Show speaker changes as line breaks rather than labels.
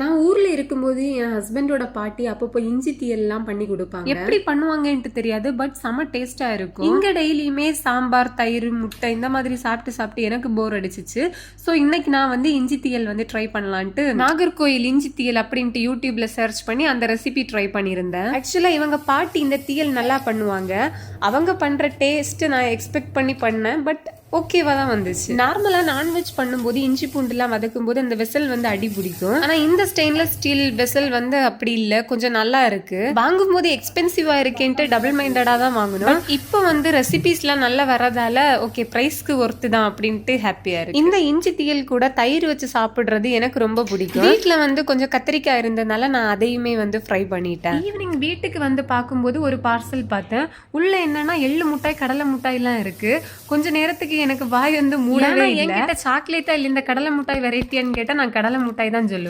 நான் ஊர்ல இருக்கும்போது என் ஹஸ்பண்டோட பாட்டி அப்பப்போ இஞ்சி தீயல்லாம் பண்ணி கொடுப்பாங்க. எப்படி பண்ணுவாங்கன்ட்டு தெரியாது பட் செம டேஸ்டா இருக்கும். இங்க டெய்லியுமே சாம்பார் தயிர் முட்டை இந்த மாதிரி சாப்பிட்டு சாப்பிட்டு எனக்கு போர் அடிச்சிச்சு. ஸோ இன்னைக்கு நான் வந்து இஞ்சி தீயல் வந்து ட்ரை பண்ணலான்ட்டு நாகர்கோயில் இஞ்சி தீயல் அப்படின்ட்டு யூடியூப்ல சர்ச் பண்ணி அந்த ரெசிபி ட்ரை பண்ணியிருந்தேன். ஆக்சுவலா இவங்க பாட்டி இந்த தீயல் நல்லா பண்ணுவாங்க. அவங்க பண்ற டேஸ்ட் நான் எக்ஸ்பெக்ட் பண்ணி பண்ணேன் பட் ஓகேவா தான் வந்துச்சு. நார்மலா நான்வெஜ் பண்ணும்போது இஞ்சி பூண்டுலாம் வதக்கும் போது அந்த வெசல் வந்து அடி பிடிக்கும். ஆனா இந்த ஸ்டெயின்லெஸ் ஸ்டீல் வெசல் வந்து அப்படி இல்ல. கொஞ்சம் நல்லா இருக்கு. வாங்கும் போது எக்ஸ்பென்சிவா இருக்கேன்ட்டு டபுள் மைண்டடா தான் வாங்கணும். இப்போ வந்து ரெசிபிஸ்லாம் நல்லா வரதால ஓகே பிரைஸ்க்கு ஒர்த்து தான் அப்படின்ட்டு ஹாப்பியா இருக்கு. இந்த இஞ்சி தீயல் கூட தயிர் வச்சு சாப்பிடுறது எனக்கு ரொம்ப பிடிக்கும். வீட்ல வந்து கொஞ்சம் கத்திரிக்காய் இருந்ததுனால நான் அதையுமே வந்து ஃப்ரை பண்ணிட்டேன். ஈவினிங் வீட்டுக்கு வந்து பார்க்கும்போது ஒரு பார்சல் பார்த்தேன். உள்ள என்னன்னா எள்ளு முட்டாய் கடலை முட்டாய் எல்லாம் இருக்கு. கொஞ்ச நேரத்துக்கு எனக்கு வாய் வந்து மூடவே இல்லை. என்கிட்ட சாக்லேட்டா இல்ல இந்த கடலை முட்டாய் வெரைட்டியான்னு கேட்டா நான் கடலை முட்டாய் தான் சொல்லுவேன்.